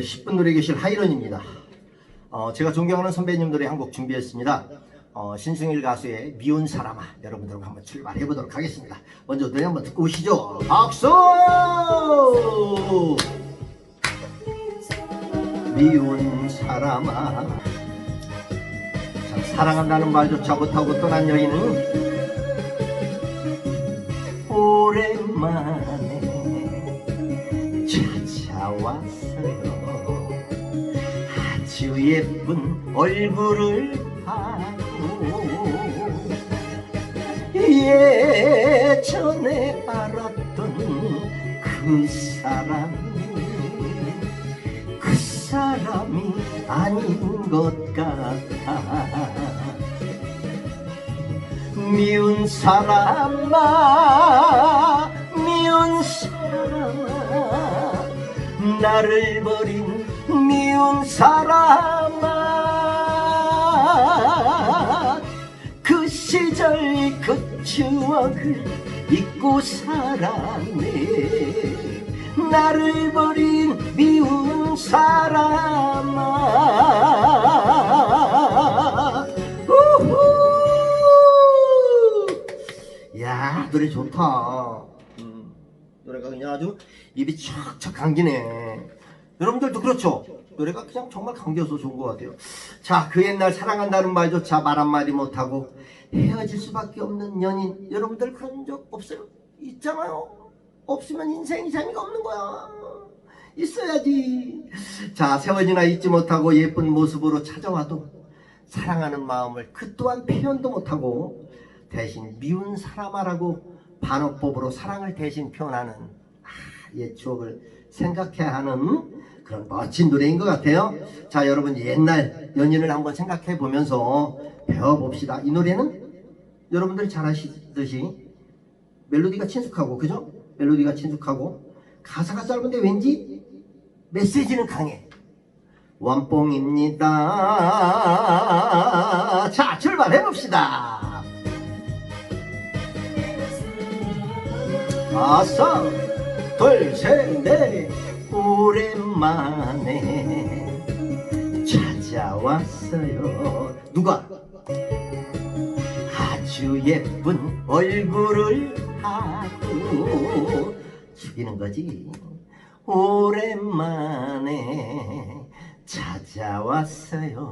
10분 노래 교실 하이런입니다. 어, 제가 존경하는 선배님 노래 한곡 준비했습니다. 어, 신승일 가수의 미운 사람아 여러분들과 한번 출발해 보도록 하겠습니다. 먼저 노래 한번 듣고 오시죠. 박수! 미운 사람아 참 사랑한다는 말조차 못하고 떠난 여인은 오랜만 예쁜 얼굴을 하고 예전에 알았던 그 사람이 그 사람이 아닌 것 같아. 미운 사람아 미운 사람아 나를 버린 미운 사람 시절 그 추억을 잊고 살았네. 나를 버린 미운 사람아. 우후! 야 노래 좋다. 음, 노래가 그냥 아주 입이 척척 감기네. 여러분들도 그렇죠 노래가 그냥 정말 감겨서 좋은 것 같아요. 자 그 옛날 사랑한다는 말조차 말 한마디 못하고 헤어질 수밖에 없는 연인. 여러분들 그런 적 없어요? 있잖아요. 없으면 인생이 재미가 없는 거야. 있어야지. 자 세월이나 잊지 못하고 예쁜 모습으로 찾아와도 사랑하는 마음을 그 또한 표현도 못하고 대신 미운 사람아라고 반어법으로 사랑을 대신 표현하는 아, 옛 추억을 생각해야 하는 그런 멋진 노래인 것 같아요. 자, 여러분 옛날 연인을 한번 생각해 보면서 배워봅시다. 이 노래는 여러분들이 잘 아시듯이 멜로디가 친숙하고, 그죠? 멜로디가 친숙하고 가사가 짧은데 왠지 메시지는 강해. 원뽕입니다. 자, 출발해 봅시다. 아싸 둘 셋 넷 오랜만에 찾아왔어요. 누가? 아주 예쁜 얼굴을 하고 죽이는 거지. 오랜만에 찾아왔어요.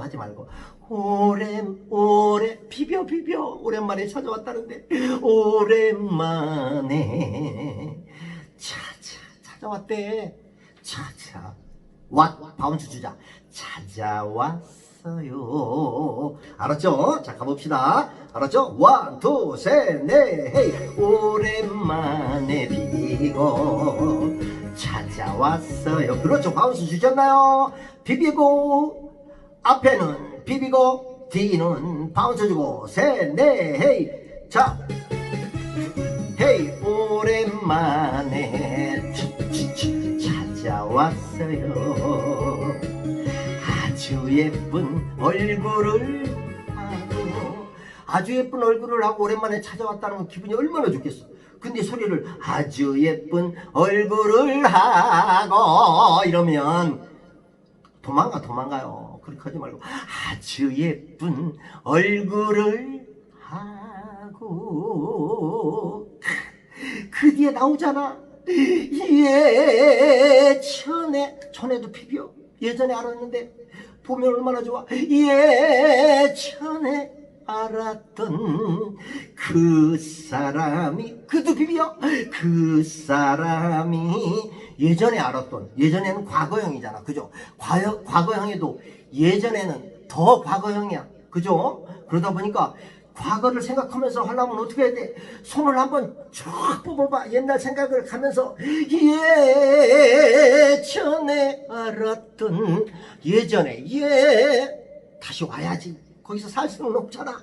하지 말고. 오랜 오래 비벼 비벼. 오랜만에 찾아왔다는데. 오랜만에 찾아 찾아왔대 찾아 왓 바운스 주자. 찾아왔어요. 알았죠? 자 가봅시다. 알았죠? 원, 투, 셋, 넷, 헤이. 오랜만에 비비고 찾아왔어요. 그렇죠. 바운스 주셨나요? 비비고 앞에는 비비고 뒤는 바운스 주고 셋넷 헤이. 자 헤이. 오랜만에 왔어요. 아주 예쁜 얼굴을 하고 아주 예쁜 얼굴을 하고 오랜만에 찾아왔다는 건 기분이 얼마나 좋겠어. 근데 소리를 아주 예쁜 얼굴을 하고 이러면 도망가 도망가요. 그렇게 하지 말고. 아주 예쁜 얼굴을 하고 그 뒤에 나오잖아 예전에 전에도 비벼 예전에 알았는데 보면 얼마나 좋아. 예전에 알았던 그 사람이 그도 비벼 그 사람이 예전에 알았던 예전에는 과거형이잖아. 그죠? 과거, 과거형에도 예전에는 더 과거형이야. 그죠? 그러다 보니까 과거를 생각하면서 하려면 어떻게 해야 돼 손을 한번 쫙 뽑아봐 옛날 생각을 가면서 예전에 알았던 예전에 예 다시 와야지 거기서 살 수는 없잖아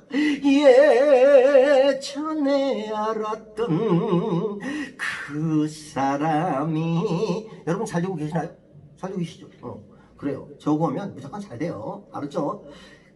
예전에 알았던 그 사람이 여러분 잘 되고 계시나요? 잘 되고 계시죠? 어, 그래요 적으면 무조건 잘 돼요 알았죠?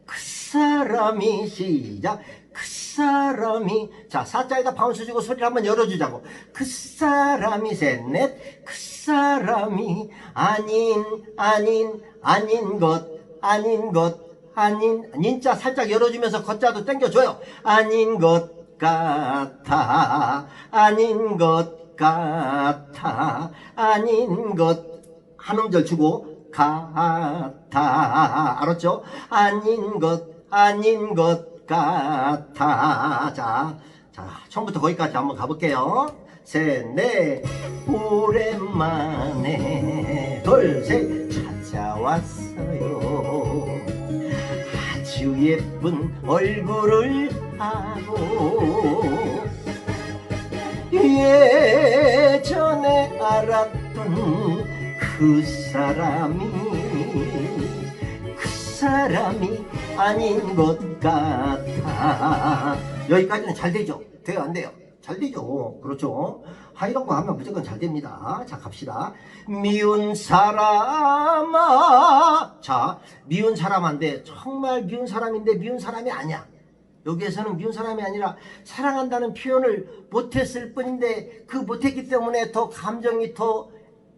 그 사람이 시작. 그 사람이 자 사자에다 바운스 주고 소리를 한번 열어주자고. 그 사람이 셋넷. 그 사람이 아닌 아닌 아닌 것 아닌 것 아닌. 진짜 살짝 열어주면서 걷자도 당겨줘요. 아닌 것 같아 아닌 것 같아 아닌 것. 한 음절 주고 같아. 알았죠? 아닌 것 아닌 것 같아. 자, 자 처음부터 거기까지 한번 가볼게요. 셋넷. 오랜만에 둘셋. 찾아왔어요. 아주 예쁜 얼굴을 하고 예전에 알았던 그 사람이 그 사람이 아닌 것 같아. 여기까지는 잘 되죠? 돼요? 안 돼요? 잘 되죠? 그렇죠? 하 이런 거 하면 무조건 잘 됩니다. 자 갑시다. 미운 사람아. 자 미운 사람한테 정말 미운 사람인데 미운 사람이 아니야. 여기에서는 미운 사람이 아니라 사랑한다는 표현을 못했을 뿐인데 그 못했기 때문에 더 감정이 더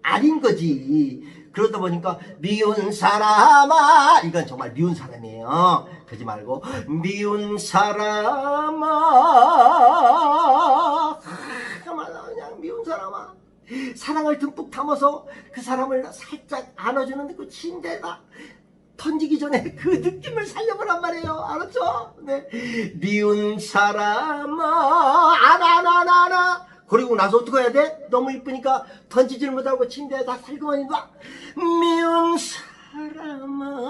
아닌 거지. 그러다 보니까 미운 사람아 이건 정말 미운 사람이에요. 그러지 말고 미운 사람아 그냥 미운 사람아 사랑을 듬뿍 담아서 그 사람을 살짝 안아주는 그 침대에다 던지기 전에 그 느낌을 살려보란 말이에요. 알았죠? 네. 미운 사람아, 알아, 알아, 알아. 그리고 나서 어떻게 해야 돼? 너무 이쁘니까 던지질 못하고 침대에 다 살그머니 놔. 미운 사람아.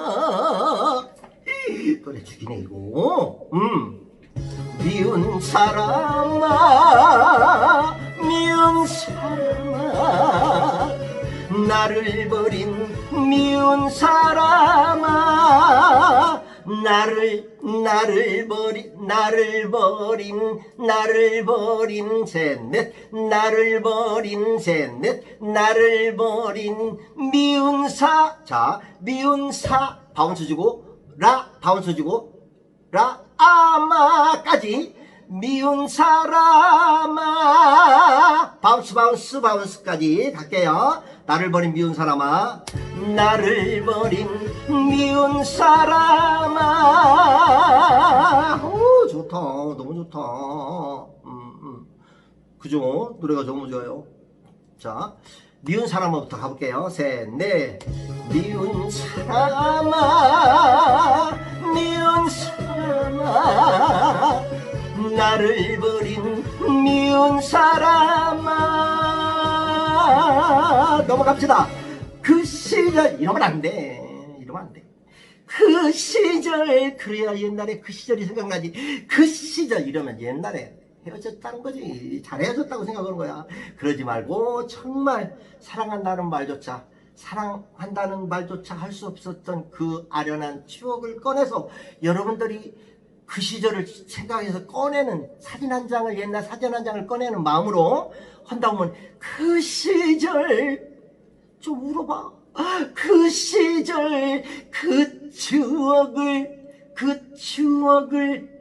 그래, 죽이네, 이거. 음. 미운 사람아, 미운 사람아. 나를 버린 미운 사람아 나를 나를 버린 나를 버린 나를 버린 셋넷. 나를 버린 셋넷. 나를 버린 미운 사 자 미운 사 바운스 주고 라 바운스 주고 라 아마까지. 미운 사람아 바운스 바운스 바운스까지 갈게요 나를 버린 미운 사람아. 나를 버린 미운 사람아. 오 좋다. 너무 좋다. 음, 음. 그죠? 노래가 너무 좋아요. 자 미운 사람부터 가볼게요. 셋넷. 미운 사람아. 미운 사람아. 나를 버린 미운 사람아 넘어갑시다. 그 시절 이러면 안 돼. 이러면 안 돼. 그 시절 그래야 옛날에 그 시절이 생각나지. 그 시절 이러면 옛날에 헤어졌다는 거지. 잘 헤어졌다고 생각하는 거야. 그러지 말고 정말 사랑한다는 말조차 사랑한다는 말조차 할 수 없었던 그 아련한 추억을 꺼내서 여러분들이 그 시절을 생각해서 꺼내는 사진 한 장을 옛날 사진 한 장을 꺼내는 마음으로 한다 보면 그 시절 좀 울어봐. 그 시절 그 추억을 그 추억을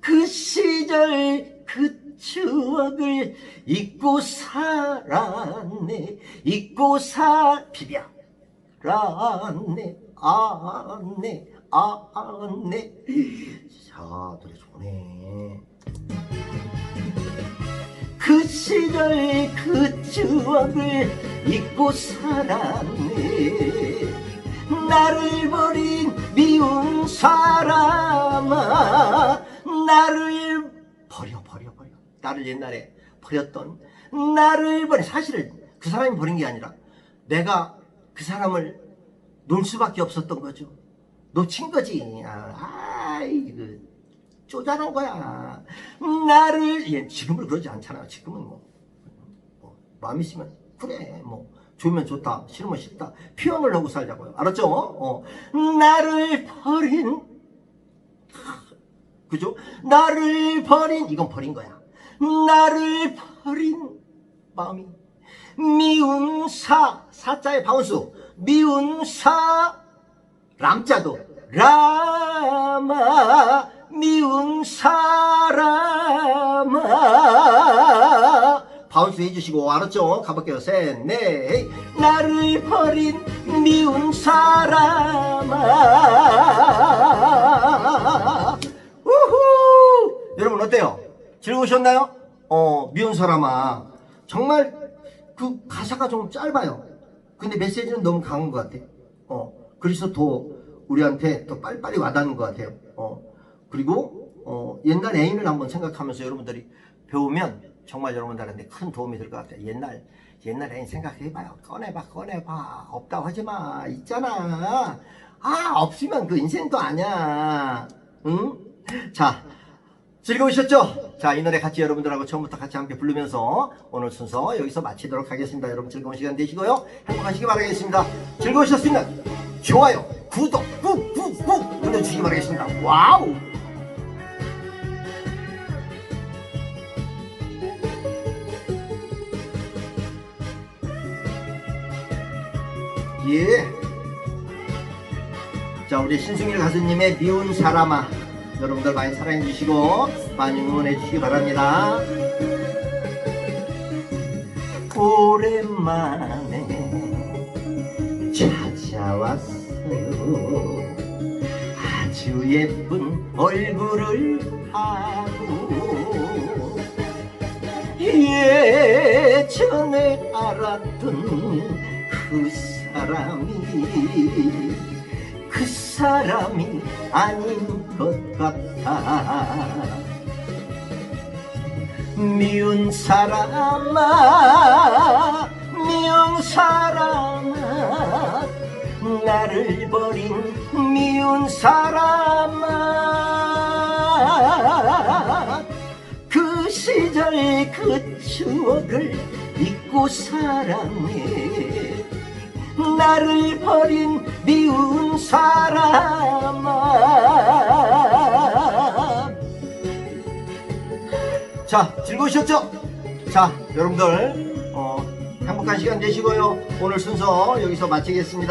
그 시절 그 추억을 잊고 살았네. 잊고 살 비벼 라네. 아네. 아네. 자 노래 좋네 그 시절 그 추억을 잊고 살았네. 나를 버린 미운 사람아 나를 버려 버려 버려. 나를 옛날에 버렸던 나를 버려 사실은 그 사람이 버린 게 아니라 내가 그 사람을 놓을 수밖에 없었던 거죠. 놓친 거지. 아, 아이 그 쪼잔한 거야 나를 얘 지금은 그러지 않잖아 지금은 뭐, 뭐 마음 있으면 그래 뭐 좋으면 좋다 싫으면 싫다 표현을 하고 살자고요 알았죠? 어. 나를 버린 그죠? 나를 버린 이건 버린 거야. 나를 버린 마음이 미운 사 사자의 바운스 미운 람자도 라마 미운 사람아. 바운스 해주시고 알았죠? 가볼게요. 셋넷. 나를 버린 미운 사람아. 우후! 여러분 어때요? 즐거우셨나요? 어 미운 사람아. 정말 그 가사가 좀 짧아요. 근데 메시지는 너무 강한 것 같아. 어 그래서 더 우리한테 더 빨리빨리 와닿는 것 같아요. 어 그리고 어 옛날 애인을 한번 생각하면서 여러분들이 배우면 정말 여러분들한테 큰 도움이 될 것 같아요 옛날 옛날 애인 생각해봐요 꺼내봐 꺼내봐 없다고 하지마 있잖아 아 없으면 그 인생도 아니야 응? 자 즐거우셨죠? 자, 이 노래 같이 여러분들하고 처음부터 같이 함께 부르면서 오늘 순서 여기서 마치도록 하겠습니다. 여러분 즐거운 시간 되시고요. 행복하시기 바라겠습니다. 즐거우셨으면 좋아요, 구독 꾹꾹꾹 눌러주시기 바라겠습니다. 와우! 예. 자, 우리 신승일 가수님의 미운 사람아. 여러분들 많이 사랑해 주시고, 많이 응원해 주시기 바랍니다. 오랜만에 찾아왔어요. 아주 예쁜 얼굴을 하고, 예전에 알았던 그 사람이 그 사람이 아닌 것 같아. 미운 사람아 미운 사람아 나를 버린 미운 사람아. 그 시절 그 추억을 잊고 사랑해 나를 버린 미운 사람아. 자 즐거우셨죠? 자 여러분들 어, 행복한 시간 되시고요. 오늘 순서 여기서 마치겠습니다